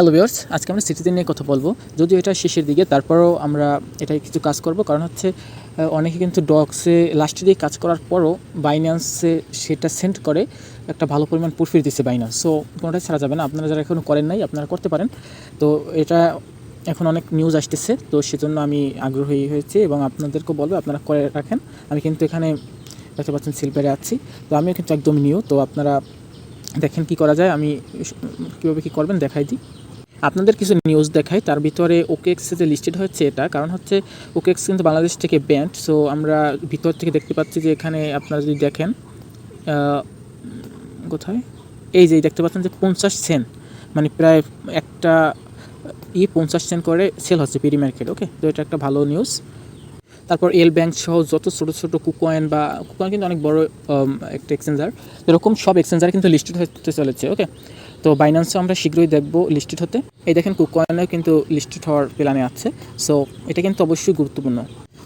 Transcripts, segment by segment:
Hello viewers আজকে আমরা citizen নিয়ে কথা বলব। যদিও এটা শেষের দিকে, তারপরেও আমরা এটাই কিছু কাজ করব। কারণ হচ্ছে অনেকে কিন্তু ডগসে লাস্টে দিয়ে কাজ করার পরও বাইন্যান্সে সেটা সেন্ড করে, একটা ভালো পরিমাণ প্রফিট দিচ্ছে বাইন্যান্স সো কোনোটাই ছাড়া যাবে না। আপনারা যারা এখনও করেন নাই, আপনারা করতে পারেন। তো, এটা এখন অনেক নিউজ আসতেছে। তো, সেজন্য আমি আগ্রহী হয়েছি এবং আপনাদেরকেও বলব, আপনারা করে রাখেন। আমি কিন্তু এখানে দেখতে পাচ্ছেন সিলভারে আছি। তো, আমিও কিন্তু একদম নিউ তো, আপনারা দেখেন কি করা যায়। আমি কীভাবে কী করবেন, দেখাই দিই। আপনাদের কিছু নিউজ দেখাই। তার ভিতরে ওকেএক্সে যে লিস্টেড হচ্ছে এটা, কারণ হচ্ছে ওকেএক্স কিন্তু বাংলাদেশ থেকে ব্যান্ড সো আমরা ভিতর থেকে দেখতে পাচ্ছি যে এখানে আপনারা যদি দেখেন কোথায়? এই যে দেখতে পাচ্ছেন যে পঞ্চাশ সেন্ট মানে প্রায় একটা ই পঞ্চাশ সেন্ট করে সেল হচ্ছে পিডি মার্কেট ওকে তো এটা একটা ভালো নিউজ তারপর এল ব্যাংক সহ যত ছোটো ছোটো কুকয়েন বা কুকয়েন কিন্তু অনেক বড় একটা এক্সচেঞ্জার এরকম সব এক্সচেঞ্জার কিন্তু লিস্টেড হতে চলেছে ওকে তো বাইন্যান্সও আমরা শীঘ্রই দেখব লিস্টেড হতে। এই দেখেন কুকয়েনও কিন্তু লিস্টেড হওয়ার প্ল্যানে আছে। সো এটা কিন্তু অবশ্যই গুরুত্বপূর্ণ।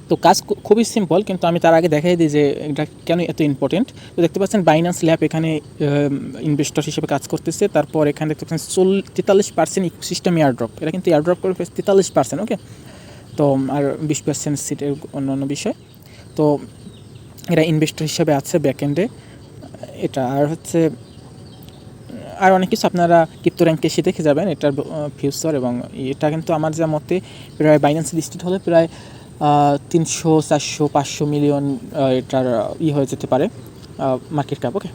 তো কাজ খুবই সিম্পল কিন্তু আমি তার আগে দেখাই দিই যে এটা কেন এত ইম্পর্টেন্ট তো দেখতে পাচ্ছেন বাইন্যান্স ল্যাব এখানে ইনভেস্টর হিসেবে কাজ করতেছে। তারপর এখানে দেখতে পাচ্ছেন চল তেতাল্লিশ পার্সেন্ট ইকোসিস্টেম এয়ারড্রপ এটা কিন্তু এয়ারড্রপ করে তেতাল্লিশ পার্সেন্ট ওকে তো, আর বিশ পার্সেন্ট সিটের অন্য অন্য বিষয়। তো, এরা ইনভেস্টর হিসাবে আছে ব্যাকএন্ডে এটা আর হচ্ছে আর অনেক কিছু আপনারা ক্রিপ্টো র্যাঙ্কে এসে দেখে যাবেন এটার ফিউচার এবং এটা কিন্তু আমার যা মতে প্রায় বাইন্যান্স লিস্টেড হলে প্রায় তিনশো চারশো পাঁচশো মিলিয়ন এটার ই হয়ে যেতে পারে মার্কেট ক্যাপ ওকে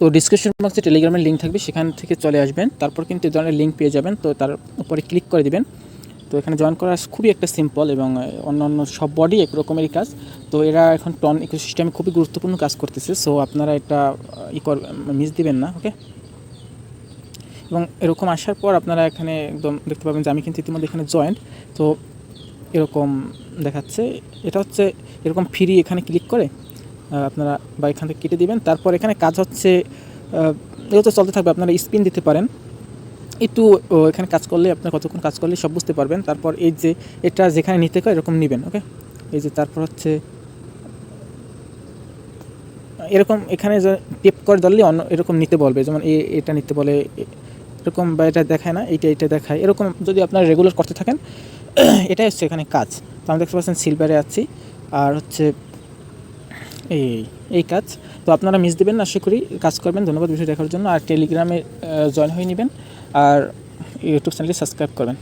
তো ডিসক্রিপশন বক্সে টেলিগ্রামের লিঙ্ক থাকবে সেখান থেকে চলে আসবেন তারপর কিন্তু এই ধরনের লিঙ্ক পেয়ে যাবেন তো তার উপরে ক্লিক করে দিবেন। তো এখানে জয়েন করা খুবই একটা সিম্পল এবং আহ, অন্যান্য সব বডি এক রকমেরই কাজ। তো এরা এখন টন ইকোসিস্টেমে খুবই গুরুত্বপূর্ণ কাজ করতেছে সো আপনারা এটা ই কর মিস দিবেন না ওকে এবং এরকম আসার পর আপনারা এখানে একদম দেখতে পাবেন যে আমি কিন্তু ইতিমধ্যে এখানে জয়েন্ট তো এরকম দেখাচ্ছে। এটা হচ্ছে এরকম ফ্রি এখানে ক্লিক করে আপনারা বা এখান থেকে কেটে দিবেন। তারপর এখানে কাজ হচ্ছে এগুলো তো চলতে থাকবে, আপনারা স্পিন দিতে পারেন। একটু এখানে কাজ করলে, আপনার কতক্ষণ কাজ করলে সব বুঝতে পারবেন। তারপর এই যে এটা যেখানে নিতে হয় এরকম নেবেন ওকে এই যে তারপর হচ্ছে, এরকম এখানে টেপ করে ধরলে অন্য এরকম নিতে বলবে। যেমন এটা নিতে বলে এরকম বা এটা দেখায় না, এইটা এটা দেখায়। এরকম যদি আপনারা রেগুলার করতে থাকেন, এটাই হচ্ছে এখানে কাজ। তো আমি দেখতে পাচ্ছেন সিলভারে আছি। আর হচ্ছে এই এই কাজ। তো আপনারা মিস দেবেন আশা করি কাজ করবেন। ধন্যবাদ বিষয় দেখার জন্য। আর টেলিগ্রামে জয়েন হয়ে নেবেন। আর ইউটিউব চ্যানেলে সাবস্ক্রাইব করবেন।